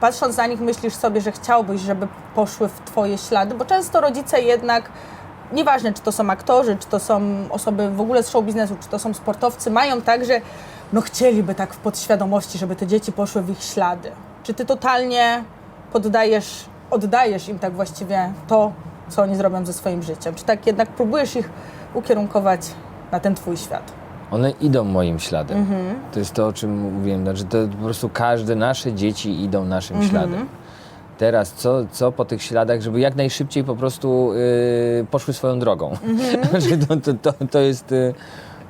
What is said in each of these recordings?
patrząc na nich myślisz sobie, że chciałbyś, żeby poszły w twoje ślady, bo często rodzice jednak nieważne czy to są aktorzy, czy to są osoby w ogóle z show biznesu, czy to są sportowcy, mają tak, że no chcieliby tak w podświadomości, żeby te dzieci poszły w ich ślady. Czy ty totalnie poddajesz, oddajesz im tak właściwie to, co oni zrobią ze swoim życiem? Czy tak jednak próbujesz ich ukierunkować na ten twój świat? One idą moim śladem. To jest to, o czym mówiłem. Znaczy, to po prostu każde nasze dzieci idą naszym śladem. Teraz co, co po tych śladach, żeby jak najszybciej po prostu y, poszły swoją drogą. Znaczy, to, to, to, to, jest, y,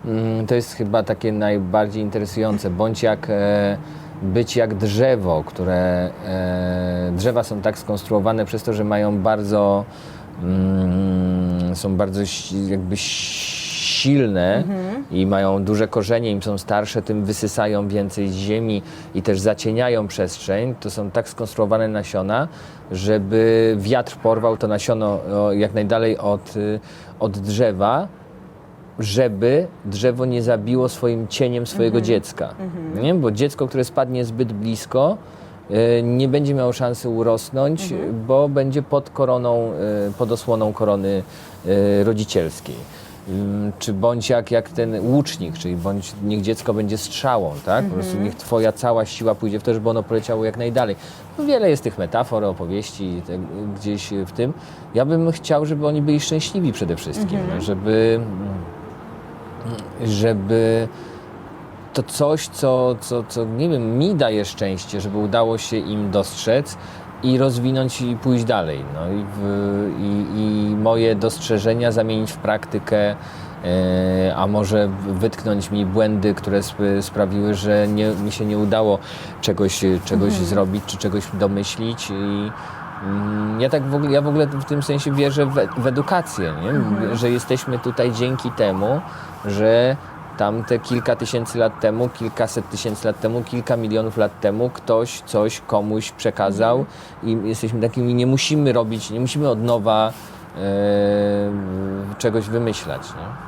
mm, to jest chyba takie najbardziej interesujące. Bądź jak e, być jak drzewo, które e, drzewa są tak skonstruowane przez to, że mają bardzo mm, są bardzo jakby silne i mają duże korzenie, im są starsze, tym wysysają więcej z ziemi i też zacieniają przestrzeń. To są tak skonstruowane nasiona, żeby wiatr porwał to nasiono jak najdalej od, y, od drzewa, żeby drzewo nie zabiło swoim cieniem swojego dziecka. Nie? Bo dziecko, które spadnie zbyt blisko, y, nie będzie miało szansy urosnąć, bo będzie pod koroną, y, pod osłoną korony rodzicielskiej. Ym, Czy bądź jak, jak ten łucznik, czyli bądź niech dziecko będzie strzałą, tak? Po prostu niech twoja cała siła pójdzie w to, żeby ono poleciało jak najdalej. No wiele jest tych metafor, opowieści gdzieś w tym. Ja bym chciał, żeby oni byli szczęśliwi przede wszystkim, żeby żeby to coś, co, co, co nie wiem, mi daje szczęście, żeby udało się im dostrzec i rozwinąć i pójść dalej. No i, w, i, i moje dostrzeżenia zamienić w praktykę, e, a może wytknąć mi błędy, które sp- sprawiły, że nie, mi się nie udało czegoś, czegoś zrobić czy czegoś domyślić. I, Mm, Ja tak w ogóle, ja w ogóle w tym sensie wierzę w, w edukację, nie? że jesteśmy tutaj dzięki temu, że tamte kilka tysięcy lat temu, kilkaset tysięcy lat temu, kilka milionów lat temu ktoś coś komuś przekazał i jesteśmy takimi, nie musimy robić, nie musimy od nowa e, czegoś wymyślać. Nie?